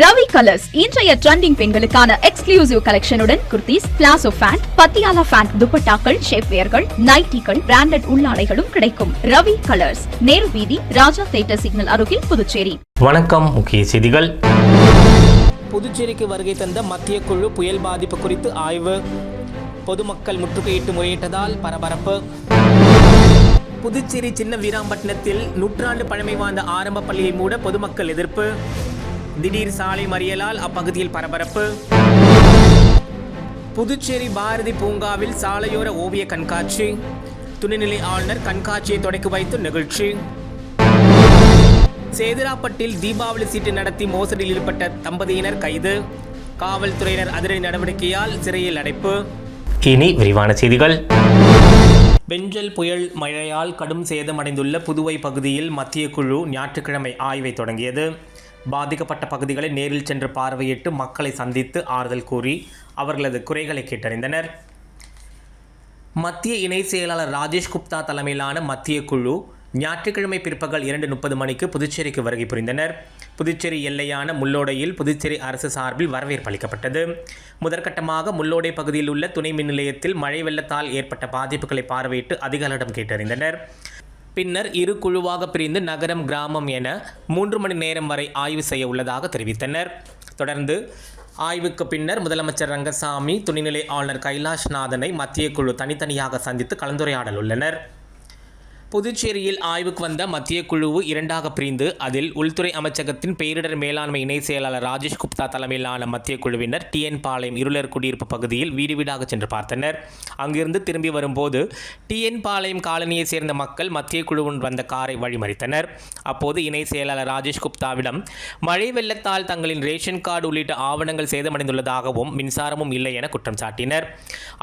Ravi colours இன்றைய trending பெண்களுக்கான exclusive கலெக்ஷனுடன் kurtis palazzo pant Patiala pant துப்பட்டாக்கள் ஷேப்வேர்கள் நைட்டிகள் பிராண்டட் உள்ளாடைகளும் கிடைக்கும். ரவி கலர்ஸ் நேரு வீதி ராஜா தேட்டர் சிக்னல் அருகில் புதுச்சேரி. வணக்கம் முக்கிய செய்திகள். புதுச்சேரிக்கு வருகை தந்த மத்திய குழு புயல் பாதிப்பு குறித்து ஆய்வு. பொதுமக்கள் முற்றுகையிட்டு முறையிட்டதால் பரபரப்பு. புதுச்சேரி சின்ன வீராம்பட்டினத்தில் நூற்றாண்டு பழமை வாய்ந்த ஆரம்ப பள்ளியை மூட பொதுமக்கள் எதிர்ப்பு. திடீர் சாலை மறியலால் அப்பகுதியில் பரபரப்பு. புதுச்சேரி பாரதி பூங்காவில் சாலையோர ஓவிய கண்காட்சி. துணைநிலை ஆளுநர் கண்காட்சியை தொடக்கி வைத்து நிகழ்ச்சி. சேதுராப்பட்டில் தீபாவளி சீட்டு நடத்தி மோசடியில் ஈடுபட்ட தம்பதியினர் கைது. காவல்துறையினர் அதிரடி நடவடிக்கையால் சிறையில் அடைப்பு. இனி விரிவான செய்திகள். பெஞ்சல் புயல் மழையால் கடும் சேதமடைந்துள்ள புதுவை பகுதியில் மத்திய குழு ஞாயிற்றுக்கிழமை ஆய்வை தொடங்கியது. பாதிக்கப்பட்ட பகுதிகளை நேரில் சென்று பார்வையிட்டு மக்களை சந்தித்து ஆறுதல் கூறி அவர்களது குறைகளை கேட்டறிந்தனர். மத்திய இணை செயலாளர் ராஜேஷ் குப்தா தலைமையிலான மத்திய குழு ஞாயிற்றுக்கிழமை பிற்பகல் இரண்டு முப்பது மணிக்கு புதுச்சேரிக்கு வருகை புரிந்தனர். புதுச்சேரி எல்லையான முள்ளோடையில் புதுச்சேரி அரசு சார்பில் வரவேற்பு அளிக்கப்பட்டது. முதற்கட்டமாக முள்ளோடை பகுதியில் உள்ள துணை மின் நிலையத்தில் மழை வெள்ளத்தால் ஏற்பட்ட பாதிப்புகளை பார்வையிட்டு அதிகாரிடம் கேட்டறிந்தனர். பின்னர் இரு குழுவாக பிரிந்து நகரம் கிராமம் என மூன்று மணி நேரம் வரை ஆய்வு செய்ய உள்ளதாக தெரிவித்தனர். தொடர்ந்து ஆய்வுக்கு பின்னர் முதலமைச்சர் ரங்கசாமி துணைநிலை ஆளுநர் கைலாஷ்நாதனை மத்திய குழு தனித்தனியாக சந்தித்து கலந்துரையாடல் உள்ளனர் புதுச்சேரியில் ஆய்வுக்கு வந்த மத்திய குழு இரண்டாக பிரிந்து அதில் உள்துறை அமைச்சகத்தின் பேரிடர் மேலாண்மை இணை செயலாளர் ராஜேஷ் குப்தா தலைமையிலான மத்திய குழுவினர் டிஎன் பாளையம் இருளர் குடியிருப்பு பகுதியில் வீடு வீடாக சென்று பார்த்தனர். அங்கிருந்து திரும்பி வரும்போது டிஎன் பாளையம் காலனியைச் சேர்ந்த மக்கள் மத்திய குழுவுடன் வந்த காரை வழிமறித்தனர். அப்போது இணை செயலாளர் ராஜேஷ் குப்தாவிடம் மழை வெள்ளத்தால் தங்களின் ரேஷன் கார்டு உள்ளிட்ட ஆவணங்கள் சேதமடைந்துள்ளதாகவும் மின்சாரமும் இல்லை என குற்றம் சாட்டினர்.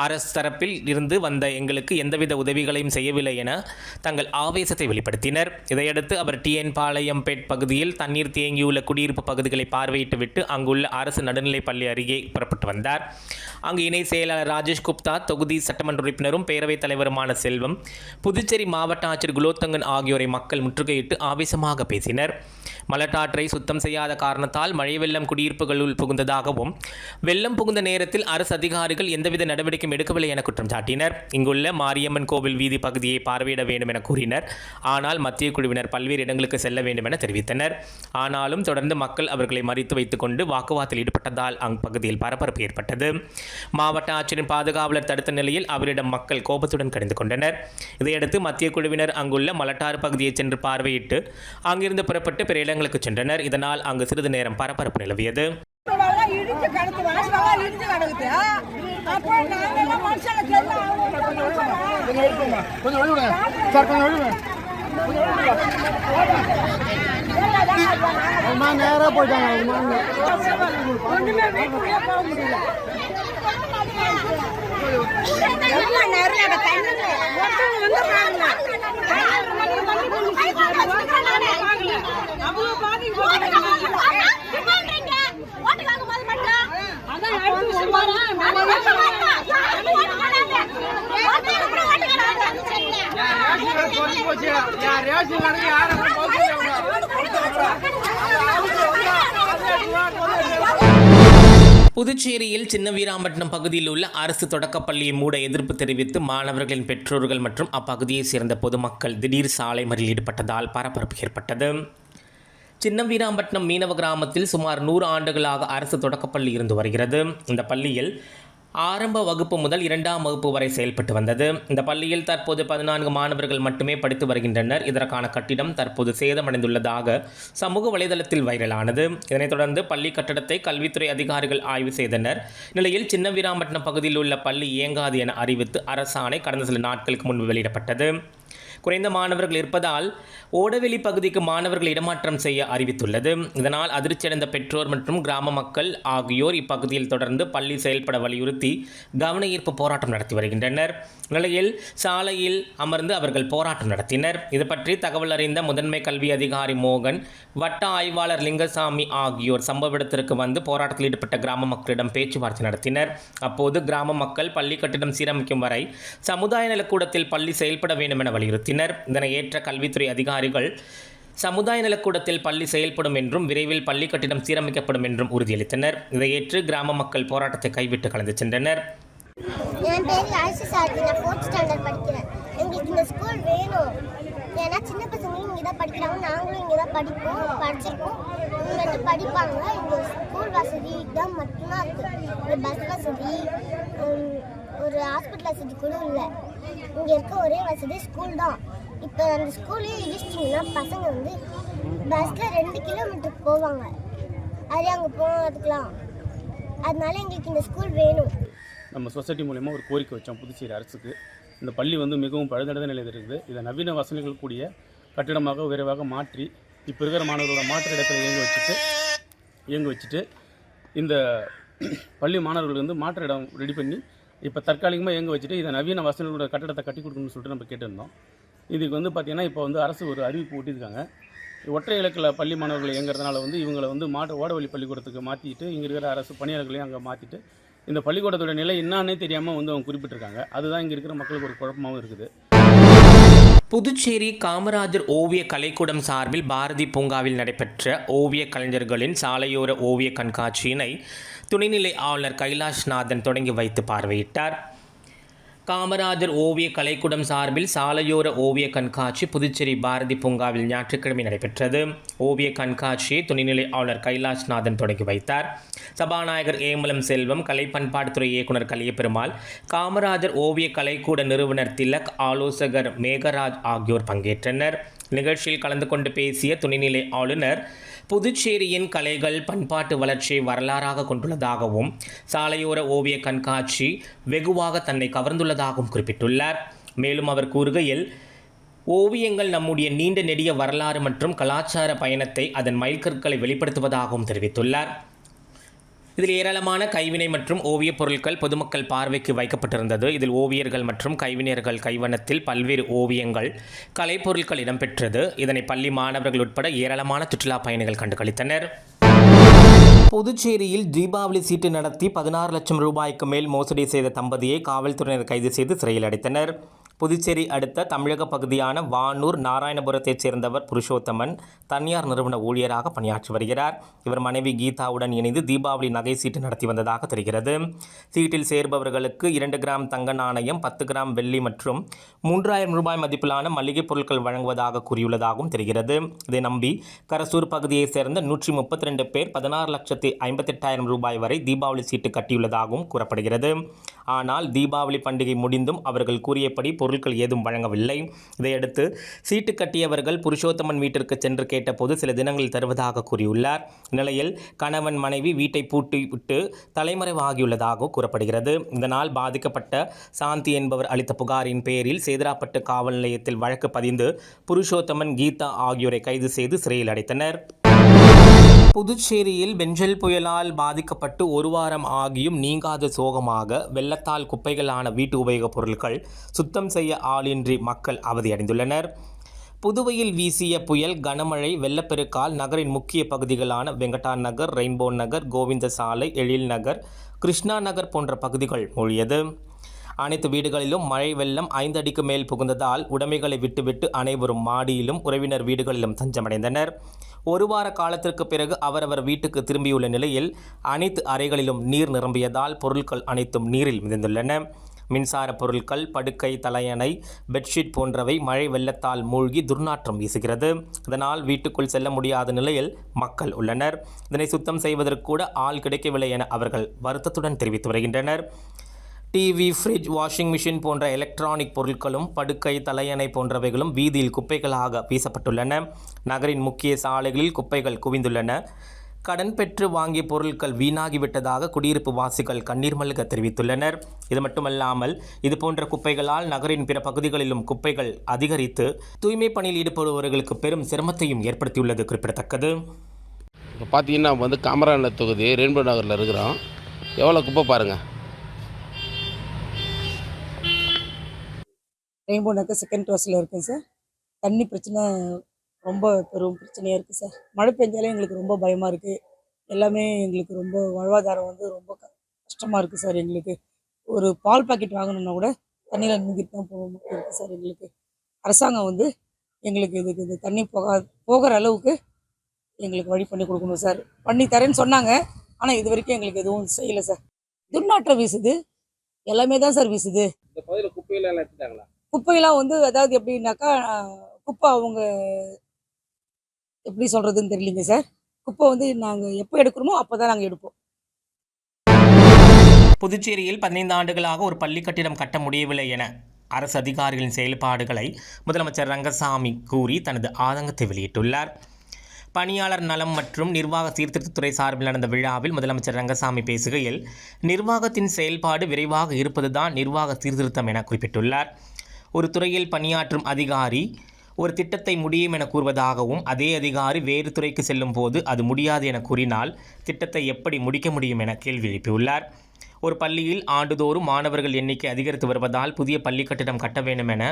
அரசு தரப்பில் இருந்து வந்த எங்களுக்கு எந்தவித உதவிகளையும் செய்யவில்லை என தங்கள் ஆவேசத்தை வெளிப்படுத்தினர். இதையடுத்து அவர் டிஎன் பாளையம் பெட் பகுதியில் தண்ணீர் தேங்கியுள்ள குடியிருப்பு பகுதிகளை பார்வையிட்டுவிட்டு அங்குள்ள அரசு நடுநிலைப் பள்ளி அருகே புறப்பட்டு வந்தார். அங்கு இணை செயலாளர் ராஜேஷ் குப்தா தொகுதி சட்டமன்ற உறுப்பினரும் பேரவைத் தலைவருமான செல்வம் புதுச்சேரி மாவட்ட ஆட்சியர் குலோத்தங்கன் ஆகியோரை மக்கள் முற்றுகையிட்டு ஆவேசமாக பேசினர். மலட்டாற்றை சுத்தம் செய்யாத காரணத்தால் மழை வெள்ளம் குடியிருப்புகளுள் புகுந்ததாகவும் வெள்ளம் புகுந்த நேரத்தில் அரசு அதிகாரிகள் எந்தவித நடவடிக்கையும் எடுக்கவில்லை என குற்றம் சாட்டினர். இங்குள்ள மாரியம்மன் கோவில் வீதி பகுதியை பார்வையிட வேண்டும் என கூறினர். ஆனால் மத்திய குழுவினர் பல்வேறு இடங்களுக்கு செல்ல வேண்டும் என தெரிவித்தனர். ஆனாலும் தொடர்ந்து மக்கள் அவர்களை மறித்து வைத்துக் கொண்டு வாக்குவாதத்தில் ஈடுபட்டதால் அப்பகுதியில் பரபரப்பு ஏற்பட்டது. மாவட்ட ஆட்சியரின் பாதுகாவலர் தடுத்த நிலையில் அவரிடம் மக்கள் கோபத்துடன் கடிந்து கொண்டனர். இதையடுத்து மத்திய குழுவினர் அங்குள்ள மலட்டாறு பகுதியை சென்று பார்வையிட்டு அங்கிருந்து புறப்பட்டு பிற இடங்கள் இடங்களுக்கு சென்றனர் இதனால் அங்கு சிறிது நேரம் பரபரப்பு நிலவியது கிடக்குது அப்போ நாங்கெல்லாம்? கொஞ்சம் வழி சார் கொஞ்சம் வழி அம்மா போயிட்டாங்க அம்மா ஒண்ணுமே வீட்டுக்குள்ளே போக முடியல எல்லாம் நிறைய தண்ணி ஒருத்தவங்க வந்து பாருங்க அவ்வளோ புதுச்சேரியில் சின்ன வீராம்பட்டினம் பகுதியில் உள்ள அரசு தொடக்கப்பள்ளியை மூட எதிர்ப்பு தெரிவித்து மாணவர்களின் பெற்றோர்கள் மற்றும் அப்பகுதியைச் சேர்ந்த பொதுமக்கள் திடீர் சாலை மறியல் ஈடுபட்டதால் பரபரப்பு ஏற்பட்டது. சின்ன வீராம்பட்டினம் மீனவ கிராமத்தில் சுமார் நூறு ஆண்டுகளாக அரசு தொடக்கப்பள்ளி இருந்து வருகிறது. இந்த பள்ளியில் ஆரம்ப வகுப்பு முதல் இரண்டாம் வகுப்பு வரை செயல்பட்டு வந்தது. இந்த பள்ளியில் தற்போது பதினான்கு மாணவர்கள் மட்டுமே படித்து வருகின்றனர். இதற்கான கட்டிடம் தற்போது சேதமடைந்துள்ளதாக சமூக வலைதளத்தில் வைரலானது. இதனைத் தொடர்ந்து பள்ளி கட்டடத்தை கல்வித்துறை அதிகாரிகள் ஆய்வு செய்தனர். நிலையில் சின்னவீராம்பட்டினம் பகுதியில் உள்ள பள்ளி இயங்காது என அறிவித்து அரசாணை கடந்த சில நாட்களுக்கு முன்பு வெளியிடப்பட்டது. குறைந்த மாணவர்கள் இருப்பதால் ஓடவெளி பகுதிக்கு மாணவர்கள் இடமாற்றம் செய்ய அறிவித்துள்ளது. இதனால் அதிர்ச்சியடைந்த பெற்றோர் மற்றும் கிராம மக்கள் ஆகியோர் இப்பகுதியில் தொடர்ந்து பள்ளி செயல்பட வலியுறுத்தி கவன ஈர்ப்பு போராட்டம் நடத்தி வருகின்றனர். நிலையில் சாலையில் அமர்ந்து அவர்கள் போராட்டம் நடத்தினர். இது பற்றி தகவல் அறிந்த முதன்மை கல்வி அதிகாரி மோகன் வட்ட ஆய்வாளர் லிங்கசாமி ஆகியோர் சம்பவ இடத்திற்கு வந்து போராட்டத்தில் ஈடுபட்ட கிராம மக்களிடம் பேச்சுவார்த்தை நடத்தினர். அப்போது கிராம மக்கள் பள்ளி கட்டிடம் சீரமைக்கும் வரை சமுதாய நலக்கூடத்தில் பள்ளி செயல்பட வேண்டும் என வலியுறுத்தினர் இதனை ஏற்ற கல்வித்துறை அதிகாரிகள் சமுதாய நலக்கூடத்தில் பள்ளி செயல்படும் என்றும் விரைவில் பள்ளி கட்டிடம் சீரமைக்கப்படும் என்றும் உறுதியளித்தனர். இதை ஏற்று கிராம மக்கள் போராட்டத்தை கைவிட்டு கலந்து சென்றனர். என் பேர் ஆயிஷா சாரதி. நான் ஃபோர்த் ஸ்டாண்டர்ட் படிக்கிறேன். எங்களுக்கு இந்த ஸ்கூல் வேணும். ஏன்னா சின்ன பசங்களும் இங்கே தான் படிக்கிறாங்க. நாங்களும் இங்கே தான் படிப்போம் படிச்சிருக்கோம். இங்கே வந்து படிப்பாங்க. இந்த ஸ்கூல் வசதி தான் மட்டும்தான் இருக்குது ஒரு பஸ் வசதி ஒரு ஹாஸ்பிட்டல் வசதி கூட இல்லை. இங்கே இருக்க ஒரே வசதி ஸ்கூல் தான். இப்போ அந்த ஸ்கூலே இடிச்சிட்டிங்கன்னா பசங்க வந்து பஸ்ஸில் ரெண்டு கிலோமீட்டருக்கு போவாங்க. அது அங்கே போகிறதுக்கெலாம் அதனால எங்களுக்கு இந்த ஸ்கூல் வேணும். நம்ம சொசைட்டி மூலயமா ஒரு கோரிக்கை வச்சோம் புதுச்சேரி அரசுக்கு. இந்த பள்ளி வந்து மிகவும் பழுதடைந்த நிலையில் இருக்குது. இதை நவீன வசதிகள் கூடிய கட்டிடமாக விரைவாக மாற்றி இப்போ இருக்கிற மாணவர்களோட மாற்று இடத்துல இயங்க வச்சுட்டு இயங்க வச்சுட்டு இந்த பள்ளி மாணவர்கள் வந்து மாற்று இடம் ரெடி பண்ணி இப்போ தற்காலிகமாக இயங்க வச்சுட்டு இதை நவீன வசதிகளோட கட்டடத்தை கட்டி கொடுக்கணும்னு சொல்லிட்டு நம்ம கேட்டிருந்தோம். இதுக்கு வந்து பார்த்திங்கன்னா இப்போ வந்து அரசு ஒரு அறிவிப்பு ஓட்டியிருக்காங்க ஒற்றை இலக்கில் பள்ளி மாணவர்கள் இயங்குறதுனால வந்து இவங்களை வந்து மாட்டு ஓடவழி பள்ளிக்கூடத்துக்கு மாற்றிட்டு இங்கே இருக்கிற அரசு பணியாளர்களையும் அங்கே மாற்றிட்டு இந்த பள்ளிக்கூடத்தோட நிலை என்னன்னே தெரியாமல் வந்து அவங்க குறிப்பிட்டிருக்காங்க. அதுதான் இங்கே இருக்கிற மக்களுக்கு ஒரு குழப்பமாகவும் இருக்குது. புதுச்சேரி காமராஜர் ஓவிய கலைக்கூடம் சார்பில் பாரதி பூங்காவில் நடைபெற்ற ஓவிய கலைஞர்களின் சாலையோர ஓவிய கண்காட்சியினை துணைநிலை ஆளுநர் கைலாஷ்நாதன் தொடங்கி வைத்து பார்வையிட்டார். காமராஜர் ஓவிய கலைக்கூடம் சார்பில் சாலையோர ஓவிய கண்காட்சி புதுச்சேரி பாரதி பூங்காவில் ஞாயிற்றுக்கிழமை நடைபெற்றது. ஓவிய கண்காட்சியை துணைநிலை ஆளுநர் கைலாஷ்நாதன் தொடங்கி வைத்தார். சபாநாயகர் ஏமலம் செல்வம் கலை பண்பாட்டுத்துறை இயக்குனர் கலியபெருமாள் காமராஜர் ஓவிய கலைக்கூட நிறுவனர் திலக் ஆலோசகர் மேகராஜ் ஆகியோர் பங்கேற்றனர். நிகழ்ச்சியில் கலந்து கொண்டு பேசிய துணைநிலை ஆளுநர் புதுச்சேரியின் கலைகள் பண்பாட்டு வளர்ச்சியை வரலாறாக கொண்டுள்ளதாகவும் சாலையோர ஓவிய கண்காட்சி வெகுவாக தன்னை கவர்ந்துள்ளதாகவும் குறிப்பிட்டுள்ளார். மேலும் அவர் கூறுகையில் ஓவியங்கள் நம்முடைய நீண்ட நெடிய வரலாறு மற்றும் கலாச்சார பயணத்தை அதன் மைல்கற்களை வெளிப்படுத்துவதாகவும் தெரிவித்துள்ளார். இதில் ஏராளமான கைவினை மற்றும் ஓவியப் பொருட்கள் பொதுமக்கள் பார்வைக்கு வைக்கப்பட்டிருந்தது. இதில் ஓவியர்கள் மற்றும் கைவினைஞர்கள் கைவண்ணத்தில் பல்வேறு ஓவியங்கள் கலைப்பொருட்கள் இடம்பெற்றது. இதனை பள்ளி மாணவர்கள் உட்பட ஏராளமான சுற்றுலா பயணிகள் கண்டுகளித்தனர். புதுச்சேரியில் தீபாவளி சீட்டு நடத்தி பதினாறு லட்சம் ரூபாய்க்கு மேல் மோசடி செய்த தம்பதியை காவல்துறையினர் கைது செய்து சிறையில் அடைத்தனர். புதுச்சேரி அடுத்த தமிழக பகுதியான வானூர் நாராயணபுரத்தைச் சேர்ந்தவர் புருஷோத்தமன் தனியார் நிறுவன ஊழியராக பணியாற்றி வருகிறார். இவர் மனைவி கீதாவுடன் இணைந்து தீபாவளி நகை சீட்டு நடத்தி வந்ததாக தெரிகிறது. சீட்டில் சேர்பவர்களுக்கு இரண்டு கிராம் தங்க நாணயம் பத்து கிராம் வெள்ளி மற்றும் மூன்றாயிரம் ரூபாய் மதிப்பிலான மளிகைப் பொருட்கள் வழங்குவதாக கூறியுள்ளதாகவும் தெரிகிறது. இதை நம்பி கரசூர் பகுதியைச் சேர்ந்த நூற்றி முப்பத்தி ரெண்டு பேர் பதினாறு லட்சத்தி ஐம்பத்தெட்டாயிரம் ரூபாய் வரை தீபாவளி சீட்டு கட்டியுள்ளதாகவும் கூறப்படுகிறது. ஆனால் தீபாவளி பண்டிகை முடிந்தும் அவர்கள் கூறியபடி பொருட்கள் ஏதும் வழங்கவில்லை. இதையடுத்து சீட்டு கட்டியவர்கள் புருஷோத்தமன் வீட்டிற்கு சென்று கேட்டபோது சில தினங்களில் தருவதாக கூறியுள்ளார். நிலையில் கணவன் மனைவி வீட்டை பூட்டிவிட்டு தலைமறைவாகியுள்ளதாக கூறப்படுகிறது. இதனால் பாதிக்கப்பட்ட சாந்தி என்பவர் அளித்த புகாரின் பேரில் சேதராப்பட்டு காவல் நிலையத்தில் வழக்கு பதிந்து புருஷோத்தமன் கீதா ஆகியோரை கைது செய்து சிறையில் அடைத்தனர். புதுச்சேரியில் பெஞ்சல் புயலால் பாதிக்கப்பட்டு ஒரு வாரம் ஆகியும் நீங்காத சோகமாக வெள்ளத்தால் குப்பைகளான வீட்டு உபயோகப் பொருட்கள் சுத்தம் செய்ய ஆளின்றி மக்கள் அவதியடைந்துள்ளனர். புதுவையில் வீசிய புயல் கனமழை வெள்ளப்பெருக்கால் நகரின் முக்கிய பகுதிகளான வெங்கடா நகர் ரெயின்போ நகர் கோவிந்த சாலை எழில் நகர் கிருஷ்ணா நகர் போன்ற பகுதிகள் மூழ்கியது. அனைத்து வீடுகளிலும் மழை வெள்ளம் ஐந்து அடிக்கு மேல் புகுந்ததால் உடைமைகளை விட்டுவிட்டு அனைவரும் மாடியிலும் உறவினர் வீடுகளிலும் தஞ்சமடைந்தனர். ஒரு வார காலத்திற்கு பிறகு அவரவர் வீட்டுக்கு திரும்பியுள்ள நிலையில் அனைத்து அறைகளிலும் நீர் நிரம்பியதால் பொருட்கள் அனைத்தும் நீரில் மிதந்துள்ளன. மின்சார பொருட்கள் படுக்கை தலையணை பெட்ஷீட் போன்றவை மழை வெள்ளத்தால் மூழ்கி துர்நாற்றம் வீசுகிறது. இதனால் வீட்டுக்குள் செல்ல முடியாத நிலையில் மக்கள் உள்ளனர். இதனை சுத்தம் செய்வதற்கு கூட ஆள் கிடைக்கவில்லை என அவர்கள் வருத்தத்துடன் தெரிவித்து வருகின்றனர். டிவி ஃப்ரிட்ஜ் வாஷிங் மிஷின் போன்ற எலக்ட்ரானிக் பொருட்களும் படுக்கை தலையணை போன்றவைகளும் வீதியில் குப்பைகளாக வீசப்பட்டுள்ளன. நகரின் முக்கிய சாலைகளில் குப்பைகள் குவிந்துள்ளன. கடன் பெற்று வாங்கிய பொருட்கள் வீணாகிவிட்டதாக குடியிருப்பு வாசிகள் கண்ணீர் மல்க தெரிவித்துள்ளனர். இது மட்டுமல்லாமல் இதுபோன்ற குப்பைகளால் நகரின் பிற பகுதிகளிலும் குப்பைகள் அதிகரித்து தூய்மை பணியில் ஈடுபடுபவர்களுக்கு பெரும் சிரமத்தையும் ஏற்படுத்தியுள்ளது குறிப்பிடத்தக்கது. இப்போ பார்த்தீங்கன்னா வந்து காமராஜர் தொகுதி ரெயின்போ நகரில் இருக்கிறோம். எவ்வளோ குப்பை பாருங்கள் ரெயின்போ நகர் செகண்ட் கிளாஸில் இருக்கேன் சார் தண்ணி பிரச்சனை ரொம்ப பெரும் பிரச்சனையாக இருக்குது சார் மழை பெஞ்சாலே எங்களுக்கு ரொம்ப பயமாக இருக்குது எல்லாமே எங்களுக்கு ரொம்ப வாழ்வாதாரம் வந்து ரொம்ப க- கஷ்டமாக இருக்குது சார் எங்களுக்கு. ஒரு பால் பாக்கெட் வாங்கணுன்னா கூட தண்ணியில் நீங்கிட்டு தான் போக இருக்குது சார் எங்களுக்கு. அரசாங்கம் வந்து எங்களுக்கு இதுக்கு இது தண்ணி போகா போகிற அளவுக்கு எங்களுக்கு வழி பண்ணி கொடுக்கணும் சார் பண்ணி தரேன்னு சொன்னாங்க. ஆனால் இது வரைக்கும் எங்களுக்கு எதுவும் செய்யலை சார் துர்நாற்றம் வீசுது. எல்லாமே தான் சார் வீசுது. இந்த பகுதியில் குப்பையில எல்லாம் எடுத்துட்டாங்களா? குப்பையெல்லாம் வந்து அதாவது எப்படின்னாக்கா குப்பை அவங்க எப்படி சொல்கிறதுன்னு தெரியலிங்க சார். குப்பை வந்து நாங்கள் எப்போ எடுக்கிறோமோ அப்போ தான் நாங்கள் எடுப்போம். புதுச்சேரியில் பதினைந்து ஆண்டுகளாக ஒரு பள்ளி கட்டிடம் கட்ட முடியவில்லை என அரசு அதிகாரிகளின் செயல்பாடுகளை முதலமைச்சர் ரங்கசாமி கூறி தனது ஆதங்கத்தை வெளியிட்டுள்ளார். பணியாளர் நலம் மற்றும் நிர்வாக சீர்திருத்தத்துறை சார்பில் நடந்த விழாவில் முதலமைச்சர் ரங்கசாமி பேசுகையில் நிர்வாகத்தின் செயல்பாடு விரைவாக இருப்பதுதான் நிர்வாக சீர்திருத்தம் என குறிப்பிட்டுள்ளார். ஒரு துறையில் பணியாற்றும் அதிகாரி ஒரு திட்டத்தை முடியும் என கூறுவதாகவும் அதே அதிகாரி வேறு துறைக்கு செல்லும் போது அது முடியாது என கூறினால் திட்டத்தை எப்படி முடிக்க முடியும் என கேள்வி எழுப்பியுள்ளார். ஒரு பள்ளியில் ஆண்டுதோறும் மாணவர்கள் எண்ணிக்கை அதிகரித்து வருவதால் புதிய பள்ளி கட்டிடம் கட்ட வேண்டும் என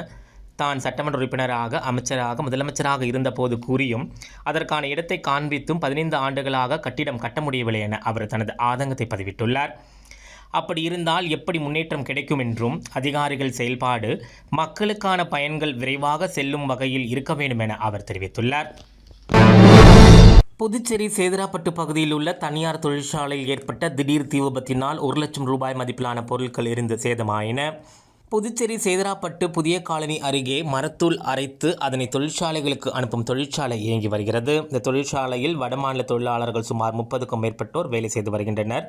தான் சட்டமன்ற உறுப்பினராக அமைச்சராக முதலமைச்சராக இருந்தபோது கூறியும் அதற்கான இடத்தை காண்பித்தும் பதினைந்து ஆண்டுகளாக கட்டிடம் கட்ட முடியவில்லை என அவர் தனது ஆதங்கத்தை பதிவிட்டுள்ளார். அப்படி இருந்தால் எப்படி முன்னேற்றம் கிடைக்கும் என்றும் அதிகாரிகள் செயல்பாடு மக்களுக்கான பயன்கள் விரைவாக செல்லும் வகையில் இருக்க வேண்டும் என அவர் தெரிவித்துள்ளார். புதுச்சேரி சேதராப்பட்டு பகுதியில் உள்ள தனியார் தொழிற்சாலையில் ஏற்பட்ட திடீர் தீ விபத்தினால் ஒரு லட்சம் ரூபாய் மதிப்பிலான பொருட்கள் இருந்து சேதமாயின. புதுச்சேரி சேதராப்பட்டு புதிய காலனி அருகே மரத்தூள் அரைத்து அதனை தொழிற்சாலைகளுக்கு அனுப்பும் தொழிற்சாலை இயங்கி வருகிறது. இந்த தொழிற்சாலையில் வடமாநில தொழிலாளர்கள் சுமார் முப்பதுக்கும் மேற்பட்டோர் வேலை செய்து வருகின்றனர்.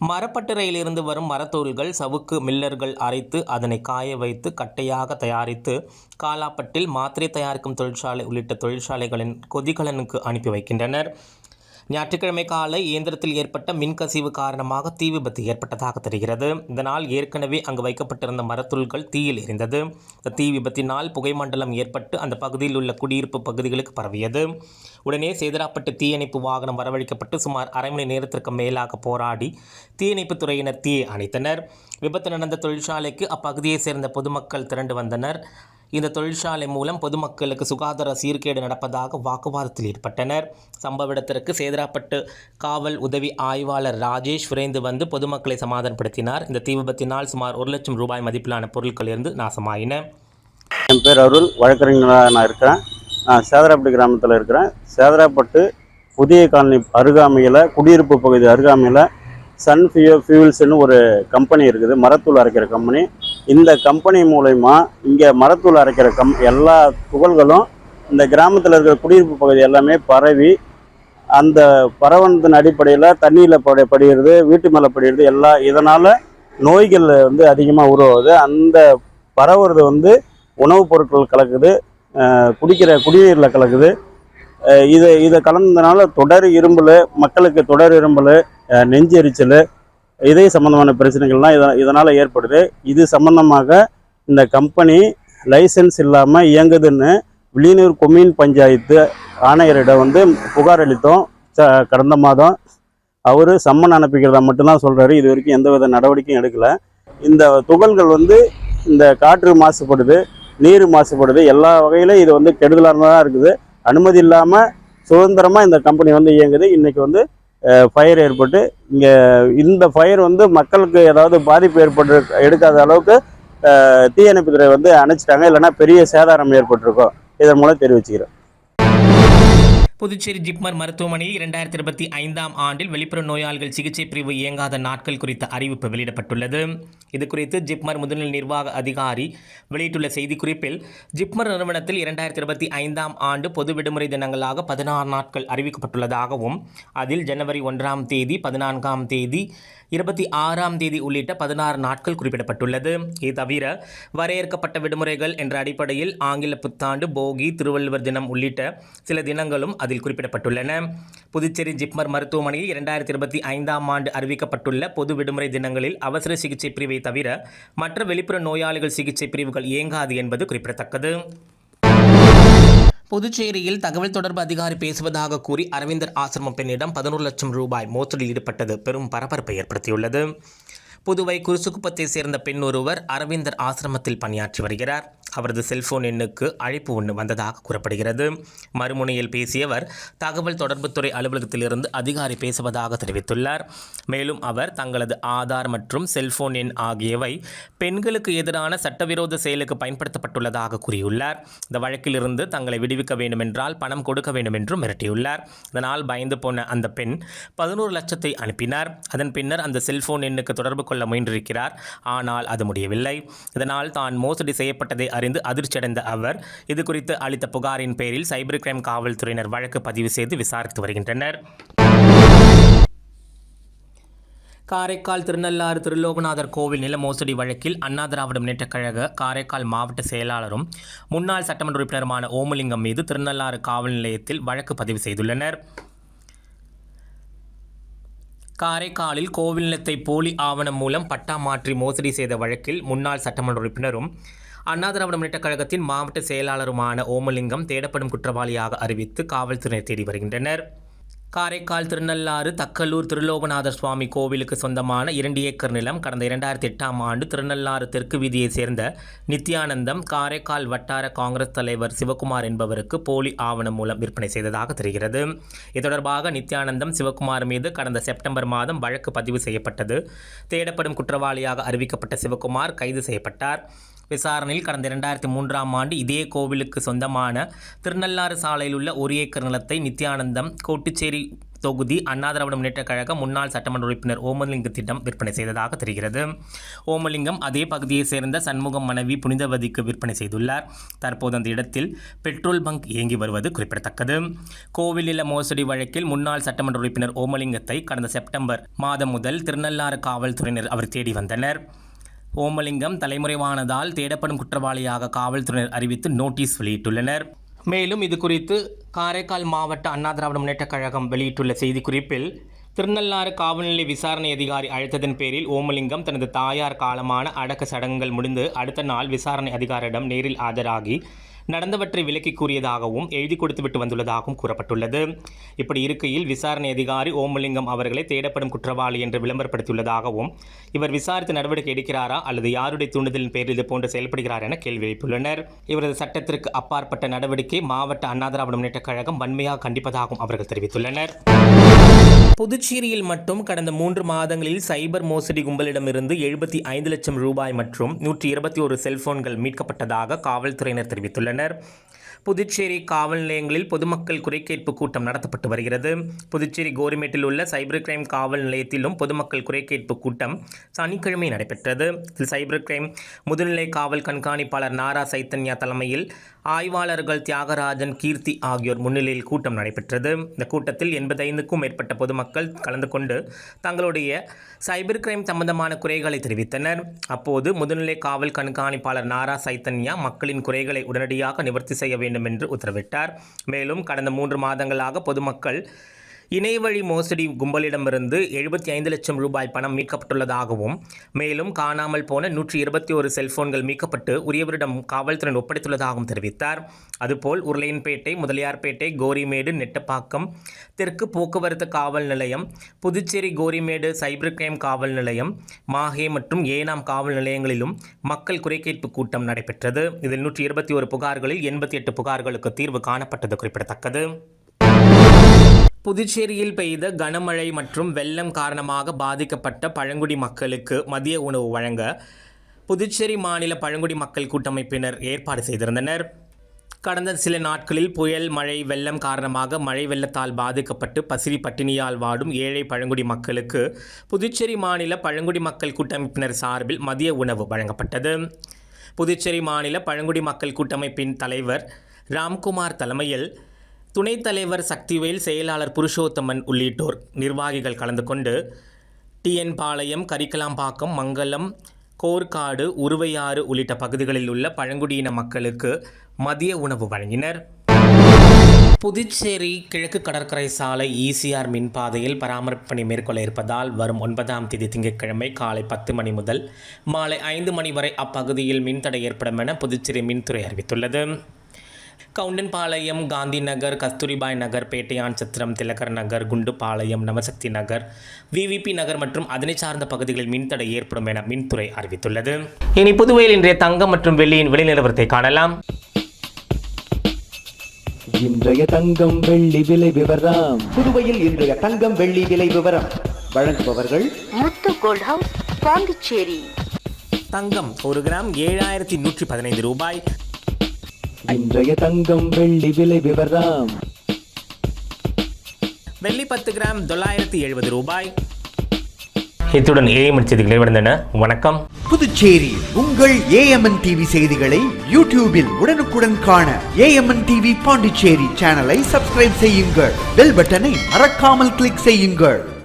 மரப்பட்டறையிலிருந்து வரும் மரத்தூள்கள் சவுக்கு மில்லர்கள் அரைத்து அதனை காய வைத்து கட்டையாக தயாரித்து காலாப்பட்டில் மாத்திரை தயாரிக்கும் தொழிற்சாலை உள்ளிட்ட தொழிற்சாலைகளின் கொதிகலனுக்கு அனுப்பி வைக்கின்றனர். ஞாயிற்றுக்கிழமை காலை இயந்திரத்தில் ஏற்பட்ட மின்கசிவு காரணமாக தீ விபத்து ஏற்பட்டதாக தெரிகிறது. இதனால் ஏற்கனவே அங்கு வைக்கப்பட்டிருந்த மரத்துள்கள் தீயில் எரிந்தது. இந்த தீ விபத்தினால் புகை மண்டலம் ஏற்பட்டு அந்த பகுதியில் உள்ள குடியிருப்பு பகுதிகளுக்கு பரவியது. உடனே சேதராப்பட்டு தீயணைப்பு வாகனம் வரவழைக்கப்பட்டு சுமார் அரை மணி நேரத்திற்கு மேலாக போராடி தீயணைப்பு துறையினர் தீயை அணைத்தனர். விபத்து நடந்த தொழிற்சாலைக்கு அப்பகுதியைச் சேர்ந்த பொதுமக்கள் திரண்டு வந்தனர். இந்த தொழிற்சாலை மூலம் பொதுமக்களுக்கு சுகாதார சீர்கேடு நடப்பதாக வாக்குவாதத்தில் ஈடுபட்டனர். சம்பவ இடத்திற்கு சேதராப்பட்டு காவல் உதவி ஆய்வாளர் ராஜேஷ் விரைந்து வந்து பொதுமக்களை சமாதானப்படுத்தினார். இந்த தீ விபத்தினால் சுமார் ஒரு லட்சம் ரூபாய் மதிப்பிலான பொருட்கள் இருந்து நாசமாயின. என் பேர் அருள். வழக்கறிஞராக நான் இருக்கிறேன். நான் சேதராப்பட்டு கிராமத்தில் இருக்கிறேன். சேதராப்பட்டு புதிய காலனி அருகாமையில் குடியிருப்பு பகுதி அருகாமையில் சன் ஃபியூ ஃபியூல்ஸ்னு ஒரு கம்பெனி இருக்குது. மரத்தூள் அரைக்கிற கம்பெனி. இந்த கம்பெனி மூலயமா இங்கே மரத்தூள் அரைக்கிற கம் எல்லா துகள்களும் இந்த கிராமத்தில் இருக்கிற குடியிருப்பு பகுதி எல்லாமே பரவி அந்த பரவனத்தின் அடிப்படையில் தண்ணியில் படி படிகிறது வீட்டு மேலே படிகிறது எல்லா இதனால் நோய்கள் வந்து அதிகமாக உருவாகுது. அந்த பரவுறது வந்து உணவுப் பொருட்கள் கலக்குது குடிக்கிற குடிநீரில் கலக்குது. இதை இதை கலந்ததுனால தொடர் இரும்பல் மக்களுக்கு தொடர் இரும்பல் நெஞ்செரிச்சல் இதய சம்பந்தமான பிரச்சனைகள்லாம் இத இதனால் ஏற்படுது. இது சம்பந்தமாக இந்த கம்பெனி லைசன்ஸ் இல்லாமல் இயங்குதுன்னு வில்லியனூர் கொம்யூன் பஞ்சாயத்து ஆணையரிடம் வந்து புகார் அளித்தோம். ச- கடந்த மாதம். அவர் சம்மன் அனுப்பிக்கிறதா மட்டும்தான் சொல்கிறாரு இது வரைக்கும் எந்தவித நடவடிக்கையும் எடுக்கலை. இந்த துகள்கள் வந்து இந்த காற்று மாசுபடுது நீர் மாசுபடுது. எல்லா வகையிலும் இது வந்து கெடுதலாக தான் இருக்குது. அனுமதி இல்லாமல் சுதந்திரமாக இந்த கம்பெனி வந்து இயங்குது. இன்றைக்கி வந்து ஃபயர் ஏற்பட்டு இங்கே இந்த ஃபயர் வந்து மக்களுக்கு ஏதாவது பாதிப்பு ஏற்பட்டு எடுக்காத அளவுக்கு தீயணைப்புத்துறை வந்து அணைச்சிட்டாங்க. இல்லைன்னா பெரிய சேதாரம் ஏற்பட்டிருக்கும். இதன் மூலம் தெரிவிச்சுக்கிறேன் புதுச்சேரி ஜிப்மர் மருத்துவமனையில் இரண்டாயிரத்தி இருபத்தி ஐந்தாம் ஆண்டில் வெளிப்புற நோயாளிகள் சிகிச்சை பிரிவு இயங்காத நாட்கள் குறித்த அறிவிப்பு வெளியிடப்பட்டுள்ளது. இது குறித்து ஜிப்மர் முதுநிலை நிர்வாக அதிகாரி வெளியிட்டுள்ள செய்திக்குறிப்பில் ஜிப்மர் நிறுவனத்தில் இரண்டாயிரத்தி இருபத்தி ஐந்தாம் ஆண்டு பொது விடுமுறை தினங்களாக பதினாறு நாட்கள் அறிவிக்கப்பட்டுள்ளதாகவும் அதில் ஜனவரி ஒன்றாம் தேதி பதினான்காம் தேதி இருபத்தி ஆறாம் தேதி உள்ளிட்ட பதினாறு நாட்கள் குறிப்பிடப்பட்டுள்ளது. இது தவிர வரையறுக்கப்பட்ட விடுமுறைகள் என்ற அடிப்படையில் ஆங்கில புத்தாண்டு போகி திருவள்ளுவர் தினம் உள்ளிட்ட சில தினங்களும் அதில் குறிப்பிடப்பட்டுள்ளன. புதுச்சேரி ஜிப்மர் மருத்துவமனையில் இரண்டாயிரத்தி இருபத்தி ஐந்தாம் ஆண்டு அறிவிக்கப்பட்டுள்ள பொது விடுமுறை தினங்களில் அவசர சிகிச்சை பிரிவை தவிர மற்ற வெளிப்புற நோயாளிகள் சிகிச்சை பிரிவுகள் இயங்காது என்பது குறிப்பிடத்தக்கது. புதுச்சேரியில் தகவல் தொடர்பு அதிகாரி பேசுவதாக கூறி அரவிந்தர் ஆசிரம பெண்ணிடம் பதினோரு லட்சம் ரூபாய் மோசடியில் ஈடுபட்டது பெரும் பரபரப்பை ஏற்படுத்தியுள்ளது. புதுவை குருசுக்குப்பத்தை சேர்ந்த பெண் ஒருவர் அரவிந்தர் ஆசிரமத்தில் பணியாற்றி வருகிறார். அவரது செல்போன் எண்ணுக்கு அழைப்பு ஒன்று வந்ததாக கூறப்படுகிறது. மறுமுனையில் பேசியவர் தகவல் தொடர்புத்துறை அலுவலகத்திலிருந்து அதிகாரி பேசுவதாக தெரிவித்துள்ளார். மேலும் அவர் தங்களது ஆதார் மற்றும் செல்போன் எண் ஆகியவை பெண்களுக்கு எதிரான சட்டவிரோத செயலுக்கு பயன்படுத்தப்பட்டுள்ளதாக கூறியுள்ளார். இந்த வழக்கிலிருந்து தங்களை விடுவிக்க வேண்டுமென்றால் பணம் கொடுக்க வேண்டும் என்றும் மிரட்டியுள்ளார். இதனால் பயந்து போன அந்த பெண் பதினோரு லட்சத்தை அனுப்பினார். அதன் பின்னர் அந்த செல்போன் எண்ணுக்கு தொடர்பு கொள்ள முயன்றிருக்கிறார். ஆனால் அது முடியவில்லை. இதனால் தான் மோசடி செய்யப்பட்டதை அறி அறிந்து அதிர்ச்சியடைந்த அவர். இது குறித்து அளித்த புகாரின் பேரில் சைபர் கிரைம் காவல்துறையினர் வழக்கு பதிவு செய்து விசாரித்து வருகின்றனர். காரைக்கால் திருநள்ளாறு திருலோகநாதர் கோவில் நில மோசடி வழக்கில் அண்ணா திராவிட முன்னேற்றக் கழக காரைக்கால் மாவட்ட செயலாளரும் முன்னாள் சட்டமன்ற உறுப்பினருமான ஓமலிங்கம் மீது திருநள்ளாறு காவல் நிலையத்தில் வழக்கு பதிவு செய்துள்ளனர். காரைக்காலில் கோவில் நிலத்தை போலி ஆவணம் மூலம் பட்டா மாற்றி மோசடி செய்த வழக்கில் முன்னாள் சட்டமன்ற உறுப்பினரும் அண்ணா திராவிட முன்னேற்ற கழகத்தின் மாவட்ட செயலாளருமான ஓமலிங்கம் தேடப்படும் குற்றவாளியாக அறிவித்து காவல்துறையினர் தேடி வருகின்றனர். காரைக்கால் திருநள்ளாறு தக்கலூர் திருலோகநாதர் சுவாமி கோவிலுக்கு சொந்தமான இரண்டு ஏக்கர் நிலம் கடந்த இரண்டாயிரத்தி எட்டாம் ஆண்டு திருநள்ளாறு தெற்கு வீதியைச் சேர்ந்த நித்யானந்தம் காரைக்கால் வட்டார காங்கிரஸ் தலைவர் சிவகுமார் என்பவருக்கு போலி ஆவணம் மூலம் விற்பனை செய்ததாக தெரிகிறது. இது தொடர்பாக நித்யானந்தம் சிவகுமார் மீது கடந்த செப்டம்பர் மாதம் வழக்கு பதிவு செய்யப்பட்டது. தேடப்படும் குற்றவாளியாக அறிவிக்கப்பட்ட சிவகுமார் கைது செய்யப்பட்டார். விசாரணையில் கடந்த இரண்டாயிரத்தி மூன்றாம் ஆண்டு இதே கோவிலுக்கு சொந்தமான திருநள்ளாறு சாலையில் உள்ள ஒரு ஏக்கர் நிலத்தை நித்யானந்தம் கோட்டுச்சேரி தொகுதி அண்ணா திராவிட கழக முன்னாள் சட்டமன்ற உறுப்பினர் ஓமலிங்கத்திடம் விற்பனை செய்ததாக தெரிகிறது. ஓமலிங்கம் அதே பகுதியைச் சேர்ந்த சண்முகம் மனைவி புனிதவதிக்கு விற்பனை செய்துள்ளார். தற்போது அந்த இடத்தில் பெட்ரோல் பங்க் இயங்கி வருவது குறிப்பிடத்தக்கது. கோவிலில மோசடி வழக்கில் முன்னாள் சட்டமன்ற உறுப்பினர் ஓமலிங்கத்தை கடந்த செப்டம்பர் மாதம் முதல் திருநள்ளாறு காவல்துறையினர் அவர் தேடி வந்தனர். ஓமலிங்கம் தலைமுறைவானதால் தேடப்படும் குற்றவாளியாக காவல்துறையினர் அறிவித்து நோட்டீஸ் வெளியிட்டுள்ளனர். மேலும் இது குறித்து காரைக்கால் மாவட்ட அண்ணா திராவிட முன்னேற்றக் கழகம் வெளியிட்டுள்ள செய்திக்குறிப்பில் திருநள்ளாறு காவல்நிலை விசாரணை அதிகாரி அழைத்ததன் பேரில் ஓமலிங்கம் தனது தாயார் காலமான அடக்க சடங்குகள் முடிந்து அடுத்த நாள் விசாரணை அதிகாரியிடம் நேரில் ஆஜராகி நடந்தவற்றை விலக்கி கூறியதாகவும் எழுதி கொடுத்துவிட்டு வந்துள்ளதாகவும் கூறப்பட்டுள்ளது. இப்படி இருக்கையில் விசாரணை அதிகாரி ஓமலிங்கம் அவர்களை தேடப்படும் குற்றவாளி என்று விளம்பரப்படுத்தியுள்ளதாகவும் இவர் விசாரித்து நடவடிக்கை எடுக்கிறாரா அல்லது யாருடைய தூண்டுதலின் பேரில் இது போன்று செயல்படுகிறார் என கேள்வி எழுப்பியுள்ளனர். இவரது சட்டத்திற்கு அப்பாற்பட்ட நடவடிக்கை மாவட்ட அண்ணா திராவிட கழகம் வன்மையாக கண்டிப்பதாகவும் அவர்கள் தெரிவித்துள்ளனர். புதுச்சேரியில் மட்டும் கடந்த மூன்று மாதங்களில் சைபர் மோசடி கும்பலிடமிருந்து எழுபத்தி ஐந்து லட்சம் ரூபாய் மற்றும் நூற்றி இருபத்தி ஒரு செல்போன்கள் மீட்கப்பட்டதாக காவல்துறையினர் தெரிவித்துள்ளனர். புதுச்சேரி காவல் நிலையங்களில் பொதுமக்கள் குறைகேட்பு கூட்டம் நடத்தப்பட்டு வருகிறது. புதுச்சேரி கோரிமேட்டில் உள்ள சைபர் கிரைம் காவல் நிலையத்திலும் பொதுமக்கள் குறைகேட்பு கூட்டம் சனிக்கிழமை நடைபெற்றது. இதில் சைபர் கிரைம் முதுநிலை காவல் கண்காணிப்பாளர் நாரா சைத்தன்யா தலைமையில் ஆய்வாளர்கள் தியாகராஜன் கீர்த்தி ஆகியோர் முன்னிலையில் கூட்டம் நடைபெற்றது. இந்த கூட்டத்தில் எண்பத்தைந்துக்கும் மேற்பட்ட பொதுமக்கள் கலந்து கொண்டு தங்களுடைய சைபர் கிரைம் சம்பந்தமான குறைகளை தெரிவித்தனர். அப்போது முதுநிலை காவல் கண்காணிப்பாளர் நாரா சைத்தன்யா மக்களின் குறைகளை உடனடியாக நிவர்த்தி செய்ய வேண்டும் என்று உத்தரவிட்டார். மேலும் கடந்த மூன்று மாதங்களாக பொதுமக்கள் இணையவழி மோசடி கும்பலிடமிருந்து எழுபத்தி ஐந்து லட்சம் ரூபாய் பணம் மீட்கப்பட்டுள்ளதாகவும் மேலும் காணாமல் போன நூற்றி இருபத்தி ஒரு செல்போன்கள் மீட்கப்பட்டு உரியவரிடம் காவல்துறை ஒப்படைத்துள்ளதாகவும் தெரிவித்தார். அதுபோல் உருளையன்பேட்டை முதலியார்பேட்டை கோரிமேடு நெட்டப்பாக்கம் தெற்கு போக்குவரத்து காவல் நிலையம் புதுச்சேரி கோரிமேடு சைபர் கிரைம் காவல் நிலையம் மாஹே மற்றும் ஏனாம் காவல் நிலையங்களிலும் மக்கள் குறைகேட்பு கூட்டம் நடைபெற்றது. இதில் நூற்றி இருபத்தி ஒரு புகார்களில் எண்பத்தி எட்டு புகார்களுக்கு தீர்வு காணப்பட்டது குறிப்பிடத்தக்கது. புதுச்சேரியில் பெய்த கனமழை மற்றும் வெள்ளம் காரணமாக பாதிக்கப்பட்ட பழங்குடி மக்களுக்கு மதிய உணவு வழங்க புதுச்சேரி மாநில பழங்குடி மக்கள் கூட்டமைப்பினர் ஏற்பாடு செய்திருந்தனர். கடந்த சில நாட்களில் புயல் மழை வெள்ளம் காரணமாக மழை வெள்ளத்தால் பாதிக்கப்பட்டு பசிரி பட்டினியால் வாடும் ஏழை பழங்குடி மக்களுக்கு புதுச்சேரி மாநில பழங்குடி மக்கள் கூட்டமைப்பினர் சார்பில் மதிய உணவு வழங்கப்பட்டது. புதுச்சேரி மாநில பழங்குடி மக்கள் கூட்டமைப்பின் தலைவர் ராம்குமார் தலைமையில் துணைத் தலைவர் சக்திவேல் செயலாளர் புருஷோத்தமன் உள்ளிட்டோர் நிர்வாகிகள் கலந்து கொண்டு டிஎன் பாளையம் கரிக்கலாம்பாக்கம் மங்கலம் கோர்க்காடு உருவையாறு உள்ளிட்ட பகுதிகளில் உள்ள பழங்குடியின மக்களுக்கு மதிய உணவு வழங்கினர். புதுச்சேரி கிழக்கு கடற்கரை சாலை இசிஆர் மின்பாதையில் பராமரிப்பு பணி மேற்கொள்ள இருப்பதால் வரும் ஒன்பதாம் தேதி திங்கட்கிழமை காலை பத்து மணி முதல் மாலை ஐந்து மணி வரை அப்பகுதியில் மின்தடை ஏற்படும் என புதுச்சேரி மின்துறை அறிவித்துள்ளது. கவுண்டன்பாளையம் காந்தி நகர் கஸ்தூரிபாய் நகர் பேட்டையான் சத்திரம் திலகர் நகர் குண்டுபாளையம் நவசக்தி நகர் விவிபி நகர் மற்றும் அதனை சார்ந்த பகுதிகளில் மின்தடை ஏற்படும் என மின்துறை அறிவித்துள்ளது. இனி புதுவையில் இன்றைய தங்கம் மற்றும் வெள்ளியின் விலை நிலவரத்தை காணலாம். இன்றைய தங்கம் வெள்ளி விலை விவரம். புதுவையில் இன்றைய தங்கம் வெள்ளி விலை விவரம். வழங்குபவர்கள் முத்து கோல்ட் ஹவுஸ் பாண்டிச்சேரி. தங்கம் ஒரு கிராம் ஏழாயிரத்தி நூற்றி பதினைந்து ரூபாய் இன்றைய தங்கம் வெள்ளி விலை விவரம் வெள்ளி பத்து கிராம் தொள்ளாயிரத்தி எழுபது ரூபாய். இத்துடன் ஏஎம் செய்திகள் நிறைவடைந்தன. வணக்கம். புதுச்சேரி உங்கள் ஏஎம்என் டிவி செய்திகளை யூடியூபில் உடனுக்குடன் காண ஏஎம்என் டிவி பாண்டிச்சேரி சேனலை சப்ஸ்கிரைப் செய்யுங்கள். பெல் பட்டனை மறக்காமல் கிளிக் செய்யுங்கள்.